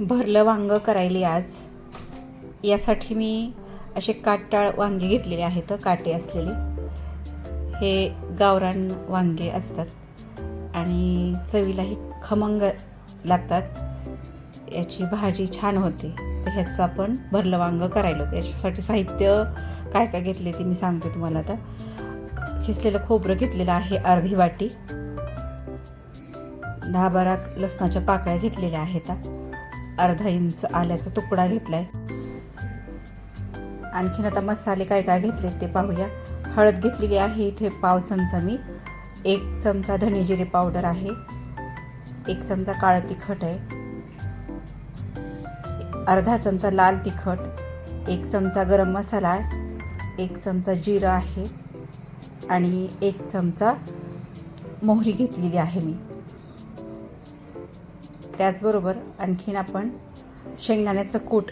भरलं वांगं करायली आज. यासाठी मी असे काटाळ वांगे घेतलेले आहेत काटे असलेले. हे गावरान वांगे असतात आणि चवीलाही खमंग लागतात. याची भाजी छान होते. तर ह्याचं आपण भरलं वांगं करायला. होतं याच्यासाठी साहित्य काय काय घेतले ते मी सांगते तुम्हाला आता. खिसलेलं खोबरं घेतलेलं आहे अर्धी वाटी. दहा बारा लसणाच्या पाकळ्या घेतलेल्या आहेत. अर्धा इंच आल्याचा तुकडा घेतला आहे आणखीन आता मसाले काय काय घेतले ते पाहूया. हळद घेतलेली आहे इथे पाव चमचा मी. एक चमचा धणे जिरे पावडर आहे. एक चमचा काळं तिखट आहे. अर्धा चमचा लाल तिखट. एक चमचा गरम मसाला आहे. एक चमचा जिरं आहे. आणि एक चमचा मोहरी घेतलेली आहे मी. त्याचबरोबर आणखीन आपण शेंगदाण्याचं कूट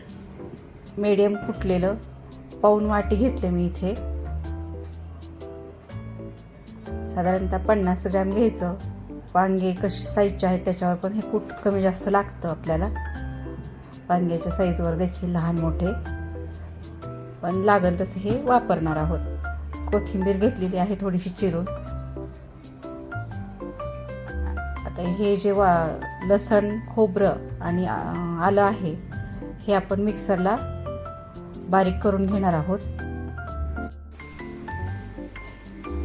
मीडियम कुटलेलं पाऊन वाटी घेतले मी इथे. साधारणतः पन्नास ग्रॅम घ्यायचं. वांगे कशी साईजचे आहेत त्याच्यावर पण हे कूट कमी जास्त लागतं आपल्याला. वांग्याच्या साईजवर देखील लहान मोठे. पण लागेल तसे हे वापरणार आहोत. कोथिंबीर घेतलेली आहे थोडीशी चिरून. आता हे जे वा लसण खोबरं आणि आलं आहे हे आपण मिक्सरला बारीक करून घेणार आहोत.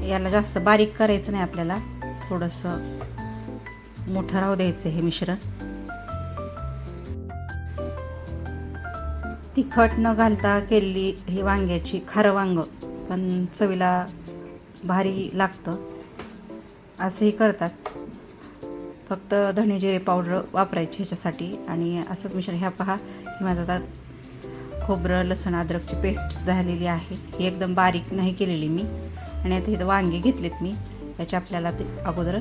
याला जास्त बारीक करायचं नाही आपल्याला. थोडंसं मोठं राहू द्यायचं हे मिश्रण. तिखट न घालता केलेली ही वांग्याची खारं वांग पण चवीला भारी लागतं. असंही करतात. फक्त धणे जिरे पावडर वापरायची ह्याच्यासाठी. आणि असंच मिश्रण ह्या पहा माझं आता खोबरं लसण अद्रकची पेस्ट झालेली आहे. ही एकदम बारीक नाही केलेली मी. आणि आता इथं वांगे घेतलेत मी. याचे आपल्याला ते अगोदर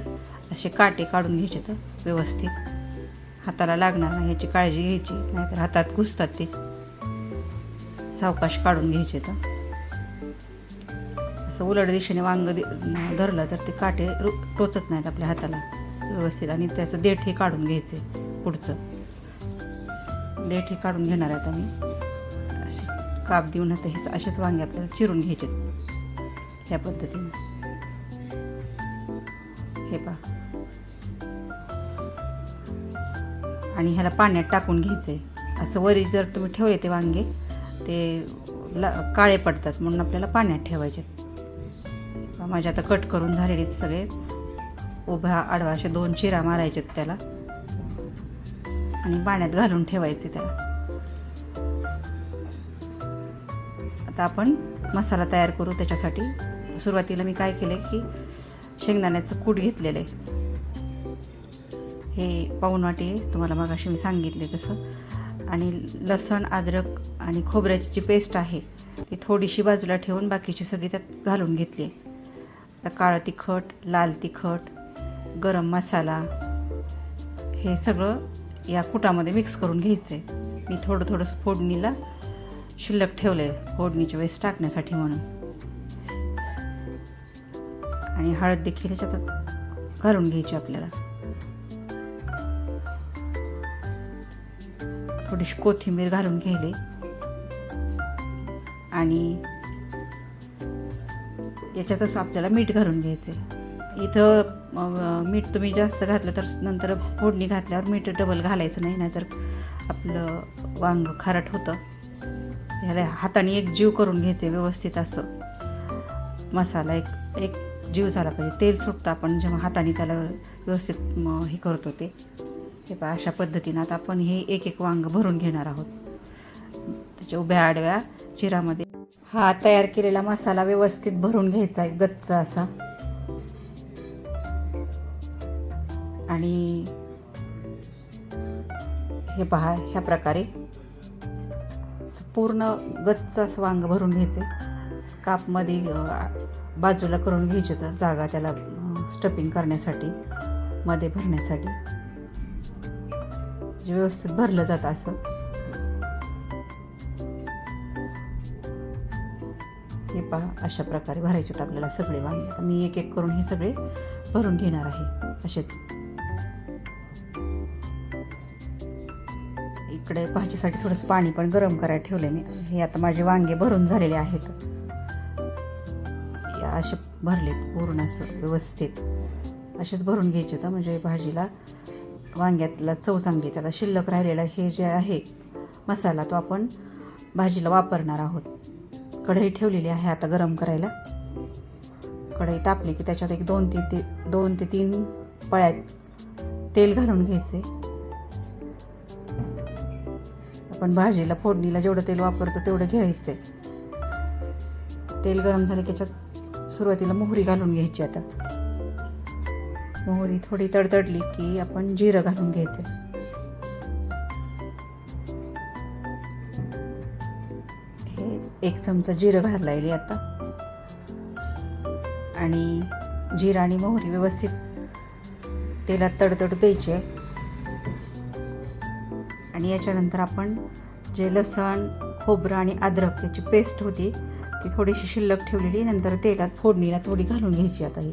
असे काटे काढून घ्यायचे तर व्यवस्थित हाताला लागणार नाही याची काळजी घ्यायची. नाहीतर हातात घुसतात ते. सावकाश काढून घ्यायचे तर. असं उलट दिशेने वांग दि- धरलं तर ते काटे रु- टोचत नाहीत आपल्या हाताला. व्यवस्थित आणि त्याचं देठ हे काढून आहे पुढचं. देठ हे काढून घेणार आहे आता मी अशी काप देऊन आता हे असेच वांगे आपल्याला चिरून घ्यायचे ह्या पद्धतीने. हे पहा. आणि ह्याला पाण्यात टाकून घ्यायचं आहे असं वरी जर तुम्ही ठेवले ते वांगे ते ला काळे पडतात म्हणून आपल्याला पाण्यात ठेवायचे माझे आता कट करून झालेले आहेत सगळे. उभ्या आडवा असे दोन चिरा मारायचे त्याला. आणि पाण्यात घालून ठेवायचे त्याला. आता आपण मसाला तयार करू त्याच्यासाठी. सुरुवातीला मी काय केलं की शेंगदाण्याचं कूट घेतलेलं आहे. हे पाऊण वाटी आहे तुम्हाला मग मी सांगितले तसं. आणि लसण अद्रक आणि खोबऱ्याची जी पेस्ट आहे ती थोडीशी बाजूला ठेवून बाकीची सगळी त्यात घालून घेतली आहे. काळं तिखट लाल तिखट गरम मसाला हे सगळं या कुटामध्ये मिक्स करून घ्यायचं आहे मी थोडं थोडंसं फोडणीला शिल्लक ठेवलं आहे फोडणीच्या वेळेस टाकण्यासाठी म्हणून. आणि हळद देखील ह्याच्यात घालून घ्यायची आपल्याला. थोडीशी कोथिंबीर घालून घ्यायले. आणि याच्यातच आपल्याला मीठ घालून घ्यायचं आहे इथं मीठ तुम्ही जास्त घातलं तर नंतर फोडणी घातल्यावर मीठ डबल घालायचं नाही नाहीतर आपलं वांग खारट होतं. ह्याला हाताने एक जीव करून घ्यायचे व्यवस्थित असं. मसाला एक एक जीव झाला पाहिजे. तेल सुटतं आपण जेव्हा हाताने त्याला व्यवस्थित हे करतो ते. हे पहा अशा पद्धतीनं आता आपण हे एक एक वांग भरून घेणार आहोत. त्याच्या उभ्या आडव्या चिरामध्ये. हा तयार केलेला मसाला व्यवस्थित भरून घ्यायचा आहे गच्च असा. आणि हे पहा ह्या प्रकारे पूर्ण गच्च असं वांग भरून घ्यायचे. स्कापमध्ये बाजूला करून घ्यायचे तर जागा त्याला स्टफिंग करण्यासाठी मध्ये भरण्यासाठी. जे व्यवस्थित भरलं जातं असं. हे पहा अशा प्रकारे भरायचे आपल्याला सगळे वांगे. मी एक एक करून हे सगळे भरून घेणार आहे. असेच. इकडे भाजीसाठी थोडंसं पाणी पण गरम करायला ठेवलं मी. हे आता माझे वांगे भरून झालेले आहेत. असे भरले पूर्ण असं व्यवस्थित. असेच भरून घ्यायचे तर म्हणजे भाजीला वांग्यातला चव चांगली त्याला शिल्लक राहिलेला हे जे आहे मसाला तो आपण भाजीला वापरणार आहोत. कढई ठेवलेली आहे आता गरम करायला. कढई तापली की त्याच्यात एक दोन तीन ते दोन ते तीन पळ्यात तेल घालून घ्यायचे. आपण भाजीला फोडणीला जेवढं तेल वापरतो तेवढं घ्यायचं तेल गरम झालं की त्याच्यात सुरुवातीला मोहरी घालून घ्यायची आता. मोहरी थोडी तडतडली की आपण जिरं घालून घ्यायचं हे एक चमचा जिरं घालायली आता. आणि जिरं आणि मोहरी व्यवस्थित तेलात तडतड द्यायची आहे. आणि याच्यानंतर आपण जे लसण खोबरं आणि अद्रक याची पेस्ट होती ती थोडीशी शिल्लक ठेवलेली. नंतर तेलात फोडणीला थोडी घालून घ्यायची आता ही.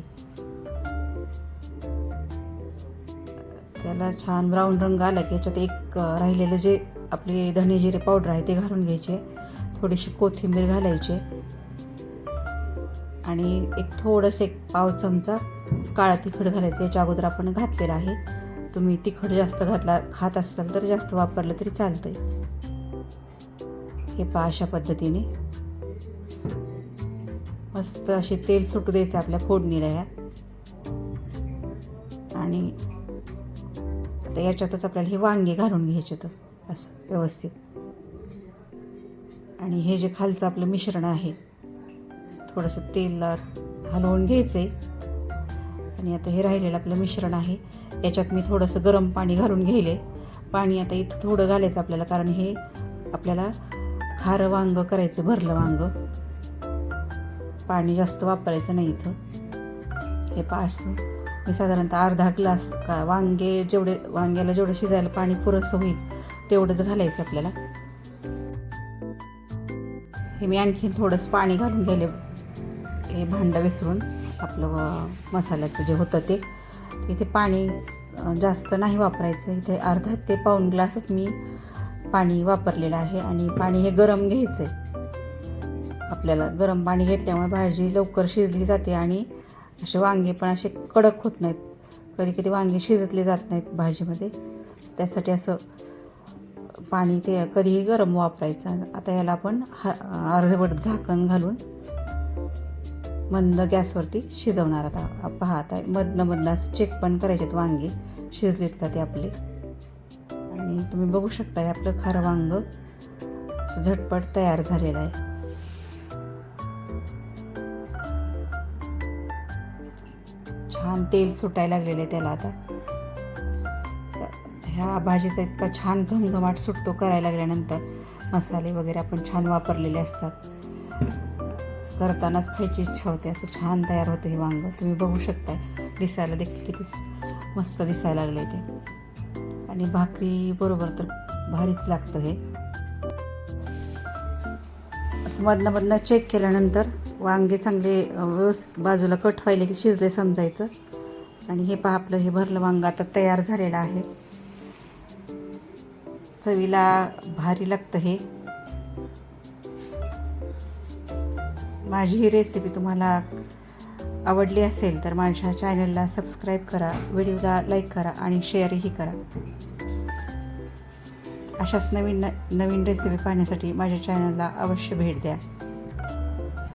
त्याला छान ब्राऊन रंग आला की याच्यात एक राहिलेलं जे आपले धणे जिरे पावडर आहे ते घालून घ्यायचे. थोडीशी कोथिंबीर घालायची. आणि एक थोडंसं एक पाव चमचा काळा तिखट घालायचं. याच्या अगोदर आपण घातलेलं आहे. तुम्ही तिखट जास्त घातला खात असाल तर जास्त वापरलं तरी चालतंय. हे पहा अशा पद्धतीने. मस्त असे तेल सुटू द्यायचं आपल्या फोडणीला या आणि आता याच्यातच आपल्याला हे वांगे घालून घ्यायचे तर असं व्यवस्थित. आणि हे जे खालचं आपलं मिश्रण आहे थोडंसं तेल हलवून घ्यायचं आहे आणि आता हे राहिलेलं आपलं मिश्रण आहे. याच्यात मी थोडंसं गरम पाणी घालून घेले पाणी आता इथं थोडं घालायचं आपल्याला कारण हे आपल्याला खारं वांग करायचं भरलं वांग. पाणी जास्त वापरायचं नाही इथं. हे पाच मी साधारणतः अर्धा ग्लास का वांगे जेवढे वांग्याला जेवढं शिजायला पाणी पुरेसं होईल तेवढंच घालायचं आपल्याला. हे मी आणखीन थोडंसं पाणी घालून गेले हे भांडं विसरून. आपलं मसाल्याचं जे होतं ते. इथे पाणी जास्त नाही वापरायचं. इथे अर्धा ते पाऊण ग्लासच मी पाणी वापरलेलं आहे आणि पाणी हे गरम घ्यायचं आहे आपल्याला गरम पाणी घेतल्यामुळे भाजी लवकर शिजली जाते आणि असे वांगे पण असे कडक होत नाहीत. कधी कधी वांगे शिजतले जात नाहीत भाजीमध्ये. त्यासाठी असं पाणी ते कधीही गरम वापरायचं. आता याला आपण ह अर्धवट झाकण घालून मंद गॅसवरती शिजवणार आता. पाहत आहे मधनं मधनं असं चेक पण करायचे वांगे. शिजलेत का ते आपले? आणि तुम्ही बघू शकता हे आपलं खारं वांग असं झटपट तयार झालेलं आहे. छान तेल सुटायला लागलेलं आहे त्याला आता. ह्या भाजीचा इतका छान घमघमाट सुटतो करायला लागल्यानंतर. मसाले वगैरे आपण छान वापरलेले असतात. करतानाच खायची इच्छा होते. असं छान तयार होतं हे वांगं. तुम्ही बघू शकताय. दिसायला देखील किती मस्त दिसायला लागले ते. आणि भाकरी बरोबर तर भारीच लागतं हे. असं मधनं मधनं चेक केल्यानंतर वांगे चांगले व्यवस्थित बाजूला कट व्हायले की शिजले समजायचं. आणि हे पहा आपलं हे भरलं वांग आता तयार झालेलं आहे. चवीला भारी लागतं हे. माझी ही रेसिपी तुम्हाला आवडली असेल तर माझ्या चॅनलला सबस्क्राईब करा व्हिडिओला लाईक करा आणि शेअरही करा. अशाच नवीन न नवीन रेसिपी पाहण्यासाठी माझ्या चॅनलला अवश्य भेट द्या.